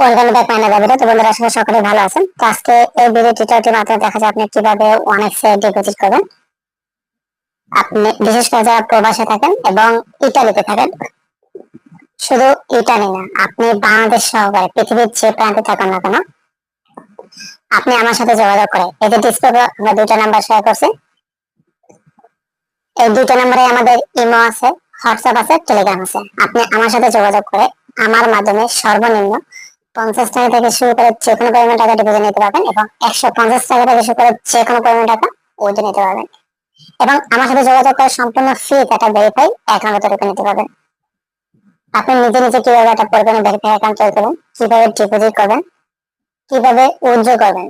Welcome back তো বন্ধুরা, আশা করি সকলে ভালো আছেন। তো আজকে এই দেখা আপনি কীভাবে ডিপোজিট করবেন। আপনি, বিশেষ করে যারা প্রবাসে থাকেন এবং ইতালিতে থাকেন, শুধু ইতালি না, আপনি বাংলাদেশ সহকারে, পৃথিবীর যে প্রান্তে থাকেন না কেন, আপনি আমার সাথে যোগাযোগ করে, এই যে আমরা দুইটা নাম্বার শেয়ার করছি। এই দুইটা নাম্বারে আমাদের ইমো আছে হোয়াটসঅ্যাপ আছে টেলিগ্রাম আছে। আপনি আমার সাথে যোগাযোগ করে, আমার মাধ্যমে সর্বনিম্ন পঞ্চাশ টাকা থেকে শুরু করে যে কোনো পরিমাণ টাকা ডিপোজিট নিতে পারবেন এবং একশো পঞ্চাশ টাকা থেকে শুরু করে যে কোনো পরিমাণ টাকা উইথড্র নিতে পারবেন। এবং আমার সাথে যোগাযোগ করে সম্পূর্ণ ফ্রি একটা ভেরিফাই অ্যাকাউন্ট তৈরি করে নিতে পারবেন। আপনি নিজে নিজে কীভাবে একটা পরিমাণে ভেরিফাই অ্যাকাউন্ট তৈরি করবেন, কীভাবে ডিপোজিট করবেন, কীভাবে উইথড্র করবেন,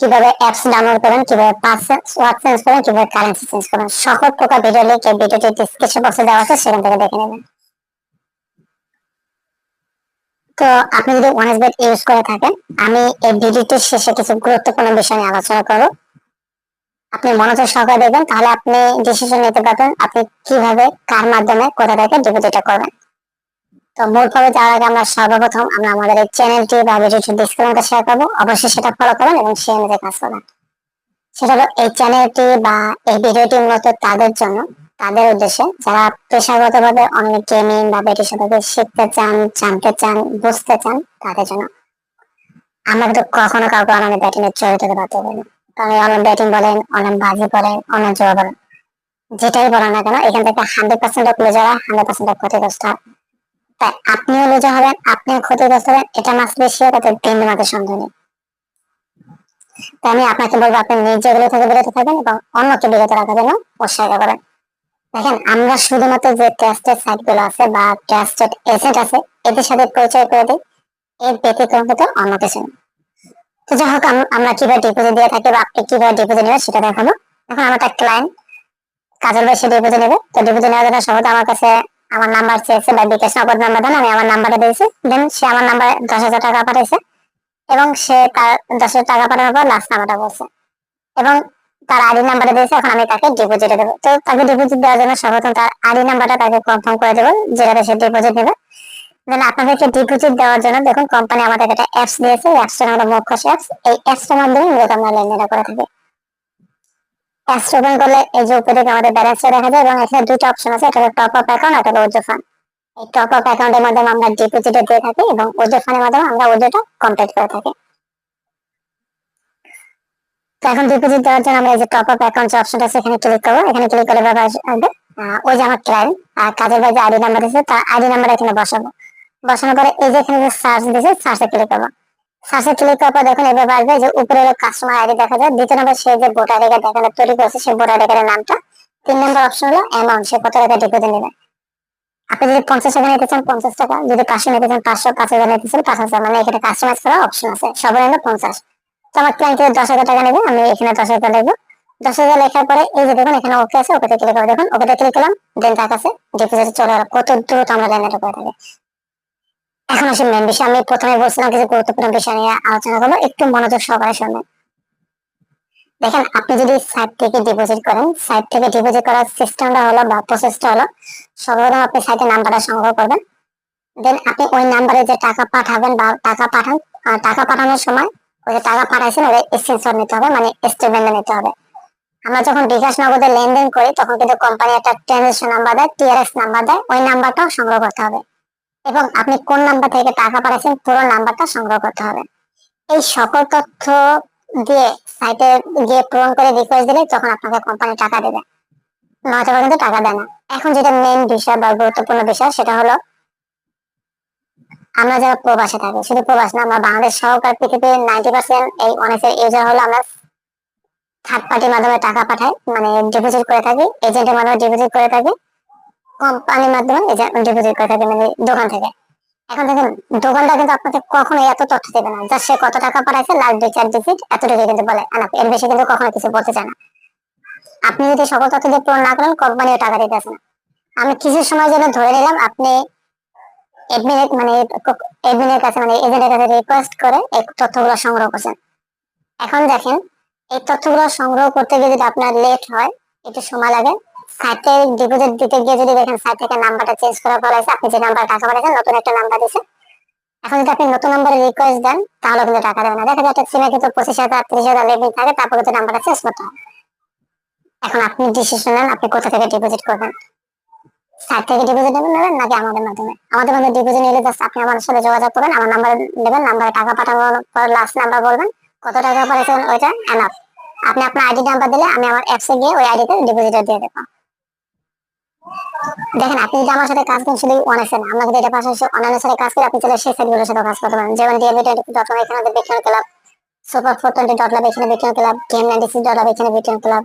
কীভাবে অ্যাপস ডাউনলোড করবেন, কীভাবে পাসওয়ার্ড চেঞ্জ করবেন, কীভাবে কারেন্সি চেঞ্জ করবেন, সকল প্রকার ভিডিও লিঙ্ক এই ভিডিওটি ডিসক্রিপশন বক্সে দেওয়া আছে, সেখান থেকে দেখে নেবেন। তো আপনি যদি ওয়ান বেট ইউজ করে থাকেন, আমি এই ভিডিওটির শেষে কিছু গুরুত্বপূর্ণ বিষয় নিয়ে আলোচনা করব। আপনি মনোযোগ সহকারে দেখবেন, তাহলে আপনি ডিসিশন নিতে পারবেন আপনি কীভাবে, কার মাধ্যমে, কোথা থেকে ডিপোজিটটা করবেন। তো মূল পর্বে যাওয়ার আগে আমরা সর্বপ্রথম আমরা আমাদের এই চ্যানেলটি বা ভিডিওটি ডিসক্রিপশনে শেয়ার করব। অবশ্যই সেটা ফলো করবেন এবং সেই অনুযায়ী কাজ করবেন। সেটা হলো এই চ্যানেলটি বা এই ভিডিওটি মূলত তাদের জন্য। তাদের উদ্দেশ্যে যারা পেশাগত ভাবে অনেক গেমিং বা বেটি সম্পর্কে শিখতে চান, জানতে চান, বুঝতে চান, তাদের জন্য। আমরা কিন্তু কখনো কাউকে অনলাইনে ব্যাটিং এর চরিত্র বাধ্য করি না। কারণ অনলাইন ব্যাটিং বলেন অনলাইন বাজি বলেন অনলাইন জোয়া বলেন, যেটাই বলেন না কেন, এখান থেকে হান্ড্রেড পার্সেন্ট লুজে হয় হান্ড্রেড পার্সেন্ট ক্ষতিগ্রস্ত হয়। তাই আপনিও লুজে হবেন, আপনিও ক্ষতিগ্রস্ত হবেন, এটা মাস বেশি হবে তাতে তিন মাসের সন্দেহ নেই। তাই আমি আপনাকে বলব, আপনি নিজেগুলো থেকে বিরত থাকবেন এবং অন্যকে বিরত রাখার জন্য উৎসাহিত করেন দেখেন, আমরা শুধুমাত্র যে ট্রাস্টেড সাইটগুলো আছে বা ট্রাস্টেড এজেন্ট আছে, এদের সাথে পরিচয় করে দিই। এর ব্যতিক্রম হতে অন্য কিছু তো যাই হোক আমরা কীভাবে ডিপোজিট দিয়ে থাকি বা আপনি কীভাবে ডিপোজিট নেবেন সেটা দেখাবো। এখন আমার একটা ক্লায়েন্ট কাজল ভাই, সে ডিপোজিট নেবে। তো ডিপোজিট নেওয়ার জন্য সহজ আমার কাছে আমার নাম্বার চেয়েছে বা বিকাশ নগদ নাম্বার দেন, আমি আমার নাম্বারটা দিয়েছি। দেন সে আমার নাম্বারে দশ হাজার টাকা পাঠাইছে। এবং সে তার দশ হাজার টাকা পাঠানোর পর লাস্ট নাম্বারটা বলছে। এবং তার আইডি নাম্বারটা দিয়েছে, এখন আমি তাকে ডিপোজিটে দেবো। তো তাকে ডিপোজিট দেওয়ার জন্য সর্বপ্রথম তার আইডি নাম্বারটা তাকে কনফার্ম করে দেবো, যেটাতে সে ডিপোজিট নেবে। দেন আপনাদেরকে ডিপোজিট দেওয়ার জন্য দেখুন কোম্পানি আমাদেরকে একটা অ্যাপস দিয়েছে অ্যাপসটার নাম হলো মুখ্যশ অ্যাপস এই অ্যাপসটার মাধ্যমে মূলত আমরা লেনদেনটা করে থাকি। অ্যাপস ওপেন করলে এই যে উপরে আমাদের ব্যালেন্সটা দেখা যায়, এবং এখানে দুটো অপশন আছে, একটা টপ আপ অ্যাকাউন্ট একটা হলো ফান্ড এই টপ আপ অ্যাকাউন্টের মাধ্যমে আমরা ডিপোজিটে দিয়ে থাকি, এবং উইথড্র ফান্ডের মাধ্যমে আমরা উইথড্রটা কমপ্লিট করে থাকি। এখন ডিপোজিট দেওয়ার জন্য আমরা এই যে টপ আপ অ্যাকাউন্ট অপশনটা আছে, এখানে ক্লিক করব। এখানে ক্লিক করে ব্যাপার আসবে। ওই যে আমার ক্লায়েন্ট আর কাজের যে আইডি নাম্বার দিয়েছে, তার আইডি নাম্বার এখানে বসাবো। বসানোর পরে এই যে এখানে যে সার্চ দিয়েছে সার্চে ক্লিক করব। সার্চে ক্লিক করার পর দেখুন এভাবে আসবে যে উপরে কাস্টমার আইডি দেখা যায়। দ্বিতীয় নম্বর সে যে ভোটার আইডি দেখানো তৈরি করেছে সেই ভোটার আইডি নামটা। তিন নম্বর অপশন হলো অ্যামাউন্ট সে কত টাকা ডিপোজিট নেবে। আপনি যদি পঞ্চাশ টাকা নিতে চান, পঞ্চাশ টাকা। যদি পাঁচশো নিতে চান, পাঁচশো, পাঁচ হাজার নিতে চান, পাঁচ হাজার। মানে এখানে কাস্টমাইজ করার অপশন আছে। সর্বনিম্ন পঞ্চাশ। আমার ক্লায়েন্ট দশ হাজার টাকা নেবে? আমি এখানে দশ হাজার লিখব দশ হাজার লেখার পরে এই যে দেখুন, এখানে ওকে আছে ওকে ক্লিক করে। দেখুন ওকে ক্লিক করলাম দেন তার কাছে ডিপোজিট চলে গেল কত দ্রুত আমরা লেনদেনটা করে থাকি। এখন আসি মেন বিষয়। আমি প্রথমে বলছিলাম কিছু গুরুত্বপূর্ণ বিষয় নিয়ে আলোচনা করব, একটু মনোযোগ সহকারে শুনবেন। দেখেন, আপনি যদি সাইট থেকে ডিপোজিট করেন সাইট থেকে ডিপোজিট করার সিস্টেমটা হলো বা প্রসেসটা হলো, সর্বপ্রথম আপনি সাইটে নাম্বারটা সংগ্রহ করবেন। দেন আপনি ওই নাম্বারে যে টাকা পাঠাবেন বা টাকা পাঠান টাকা পাঠানোর সময় ওই যে টাকা পাঠাইছেন, ওই স্ক্রিনশট নিতে হবে মানে স্টেটমেন্ট নিতে হবে। আমরা যখন বিকাশ নগদে লেনদেন করি, তখন কিন্তু কোম্পানি একটা ট্রানজেকশন নাম্বার দেয় টিআরএস নাম্বার দেয়, ওই নাম্বারটাও সংগ্রহ করতে হবে। এবং আপনি কোন নাম্বার থেকে টাকা পাঠাচ্ছেন পুরো নাম্বারটা সংগ্রহ করতে হবে। এই সকল তথ্য দিয়ে সাইটে গিয়ে পূরণ করে রিকোয়েস্ট দিলে তখন আপনাকে কোম্পানি টাকা দেবে। নয়তো কিন্তু টাকা দেয় না। এখন যেটা মেন বিষয় বা গুরুত্বপূর্ণ বিষয়, সেটা হলো আমরা যারা প্রবাসে থাকি, শুধু প্রবাস না, আমরা বাংলাদেশ সহকার পৃথিবীর নাইনটি পার্সেন্ট এই অনেকের ইউজার হলো আমরা থার্ড পার্টির মাধ্যমে টাকা পাঠাই মানে ডিপোজিট করে থাকি এজেন্টের মাধ্যমে ডিপোজিট করে থাকি কোম্পানির মাধ্যমে ডিপোজিট করে থাকি মানে দোকান থেকে। এখন দেখেন, দোকানদার কিন্তু আপনাকে কখনো এত তথ্য দেবে না যা সে কত টাকা পাঠাইছে লাস্ট দুই চার ডিজিট এতটুকু কিন্তু বলে এর বেশি কিন্তু কখনো কিছু বলতে চায় না। আপনি যদি সকল তথ্য দিয়ে পূরণ না করেন কোম্পানিও টাকা দিতে আসে না। আমি কিছু সময় জন্য ধরে নিলাম, আপনি এডমিনের মানে এডমিনের কাছে মানে এজেন্টের কাছে রিকোয়েস্ট করে এই তথ্যগুলো সংগ্রহ করছেন। এখন দেখেন, এই তথ্যগুলো সংগ্রহ করতে গিয়ে যদি আপনার লেট হয়, একটু সময় লাগে সাইট ডিপোজিট দিতে গিয়ে যদি দেখেন সাইট থেকে নাম্বারটা চেঞ্জ করা পড়েছে আপনি যে নাম্বার টাকা পাঠাচ্ছেন, নতুন একটা নাম্বার দিছে এখন যদি আপনি নতুন নাম্বারে রিকোয়েস্ট দেন, তাহলে কিন্তু টাকা দেবে না। দেখা যায় একটা সিমে কিন্তু পঁচিশ হাজার, ত্রিশ হাজার লিমিট থাকে, তারপর নাম্বারটা চেঞ্জ করতে হয়। এখন আপনি ডিসিশন নেন, আপনি কোথা থেকে ডিপোজিট করবেন। সাইট থেকে ডিপোজিট নেবেন নাকি আমাদের মাধ্যমে? আমাদের ডিপোজিট নিলে জাস্ট আপনি আমার সাথে যোগাযোগ করবেন, আমার নাম্বার নাম্বারে টাকা পাঠানোর পর লাস্ট নাম্বার বলবেন, কত টাকা পাঠিয়েছেন ওইটা এনাফ আপনি আপনার আইডি নাম্বার দিলে আমি আমার অ্যাপসে গিয়ে ওই আইডিতে ডিপোজিট দিয়ে দেবো। দেখেন, আপনি যদি আমার সাথে কাজ করেন শুধু অনেক না আমরা এটা পাশাপাশি সাথে কাজ করে, আপনি সেই সাইটগুলোর সাথে কাজ করতে পারেন। যেমন ডিএবি টোয়েন্টি ডট এখানে club super four twenty dot love এখানে club ninety six dot love এখানে ক্লাব